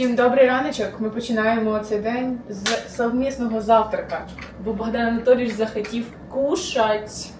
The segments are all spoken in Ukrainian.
Всім добрий раночок. Ми починаємо цей день з совмісного завтрака, бо Богдан Анатолійович захотів кушать.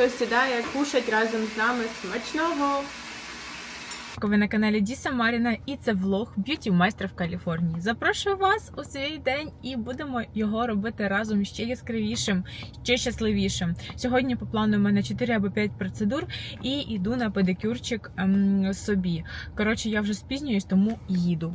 Хто сідає, кушать разом з нами смачного. Ви на каналі Діса Маріна і це влог б'юті майстра в Каліфорнії. Запрошую вас у свій день і будемо його робити разом ще яскравішим, ще щасливішим. Сьогодні по плану у мене 4 або 5 процедур і йду на педикюрчик ем, собі. Коротше, я вже спізнююсь, тому їду.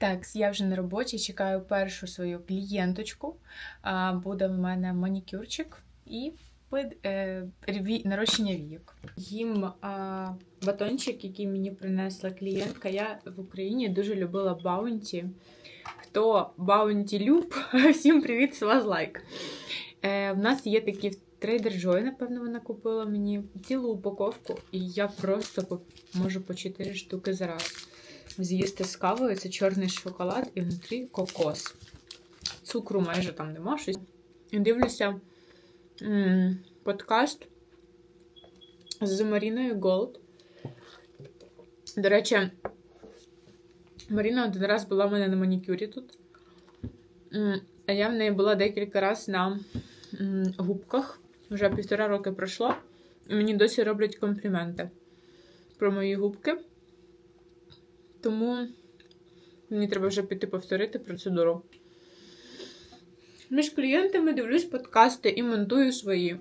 Так, я вже на роботі, чекаю першу свою клієнточку. Буде в мене манікюрчик і е, нарощення війок. Їм а, батончик, який мені принесла клієнтка. Я в Україні дуже любила баунті. Хто баунті люб, всім привіт, з вас лайк. Е, в нас є такі Trader Joy, напевно, вона купила мені цілу упаковку, і я просто можу по 4 штуки за раз з'їсти з кавою. Це чорний шоколад і внутрі кокос. Цукру майже там нема щось. І дивлюся м, подкаст з Маріною Голд. До речі, Маріна один раз була в мене на манікюрі тут. А я в неї була декілька разів на губках. Вже півтора роки пройшло. І мені досі роблять компліменти про мої губки. Тому мені треба вже піти повторити процедуру. Між клієнтами дивлюсь подкасти і монтую свої.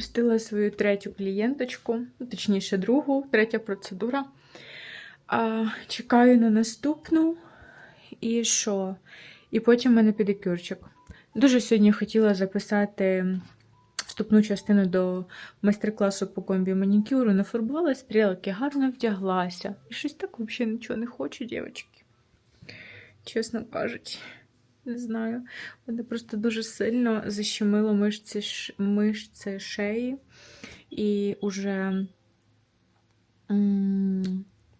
Пропустила свою третю клієнточку, ну, точніше, другу, третя процедура. А, чекаю на наступну. І що? І потім в мене педикюрчик. Дуже сьогодні хотіла записати вступну частину до майстер-класу по комбі манікюру, нафарбувала стрілки, гарно вдяглася. І щось так взагалі нічого не хочу, дівчатки. Чесно кажучи, не знаю. Мене просто дуже сильно защемило мишці, мишці шиї. І уже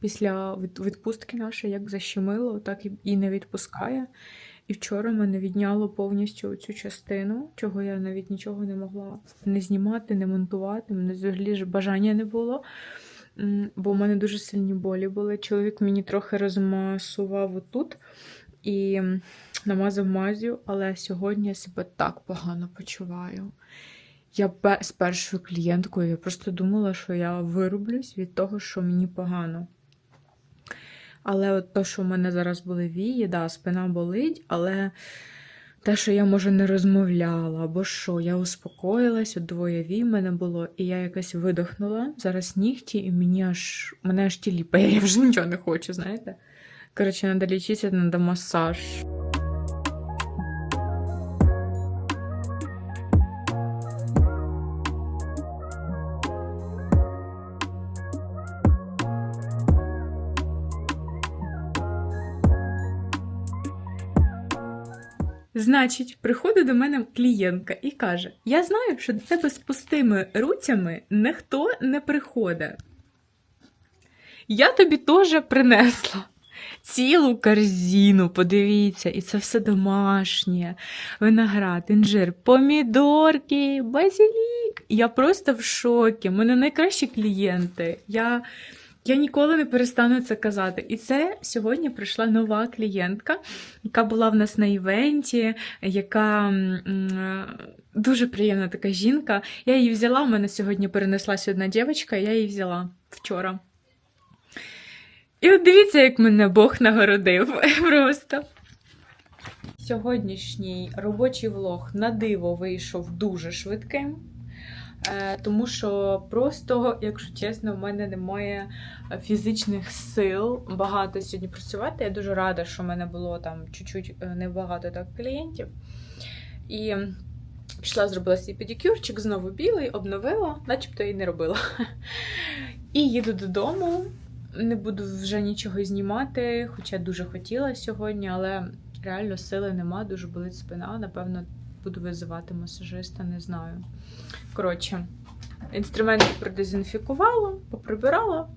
після відпустки нашої як защемило, так і- не відпускає. І вчора мене відняло повністю цю частину, чого я навіть нічого не могла не знімати, не монтувати. Мене взагалі ж бажання не було. Бо в мене дуже сильні болі були. Чоловік мені трохи розмасував отут і намазав мазю, але сьогодні я себе так погано почуваю. Я з першою клієнткою я просто думала, що я вирублюсь від того, що мені погано. Але от то, що в мене зараз були вії, да, спина болить, але те, що я, може, не розмовляла, або що, я успокоїлась, от двоє вій в мене було, і я якась видохнула. Зараз нігті, і мені аж мене аж тіліпає, я вже нічого не хочу, знаєте. Коротше, треба лічитися, треба масаж. Значить, приходить до мене клієнтка і каже: Я знаю, що до тебе з пустими руцями ніхто не приходить. Я тобі теж принесла цілу корзину, подивіться, і це все домашнє. Виноград, інжир, помідорки, базилік. Я просто в шокі. У мене найкращі клієнти. Я, я ніколи не перестану це казати. І це сьогодні прийшла нова клієнтка, яка була в нас на івенті, яка дуже приємна така жінка. Я її взяла. У мене сьогодні перенеслась одна дівчинка, я її взяла вчора. І от дивіться, як мене Бог нагородив просто. Сьогоднішній робочий влог на диво вийшов дуже швидким. Е, Тому що просто, якщо чесно, в мене немає фізичних сил багато сьогодні працювати. Я дуже рада, що в мене було там чуть-чуть е, небагато так клієнтів. І пішла, зробила свій педикюрчик, знову білий, обновила, начебто і не робила. І їду додому. Не буду вже нічого знімати, хоча дуже хотіла сьогодні, але реально сили нема, дуже болить спина. Напевно, буду визивати масажиста, не знаю. Коротше, інструменти продезінфікувала, поприбирала,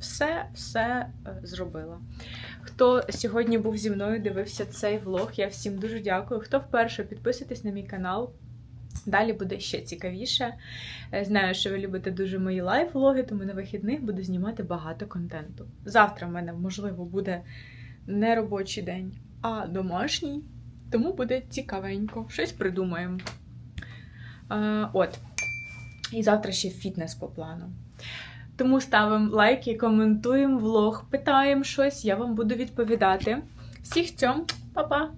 все, все е, зробила. Хто сьогодні був зі мною, дивився цей влог, я всім дуже дякую. Хто вперше підписуйтесь на мій канал. Далі буде ще цікавіше. Е, Знаю, що ви любите дуже мої лайв-влоги, тому на вихідних буду знімати багато контенту. Завтра в мене, можливо, буде не робочий день, а домашній. Тому буде цікавенько. Щось придумаємо. Е, от. І завтра ще фітнес по плану. Тому ставимо лайки, коментуємо влог, питаємо щось, я вам буду відповідати. Всіх цьом, па-па!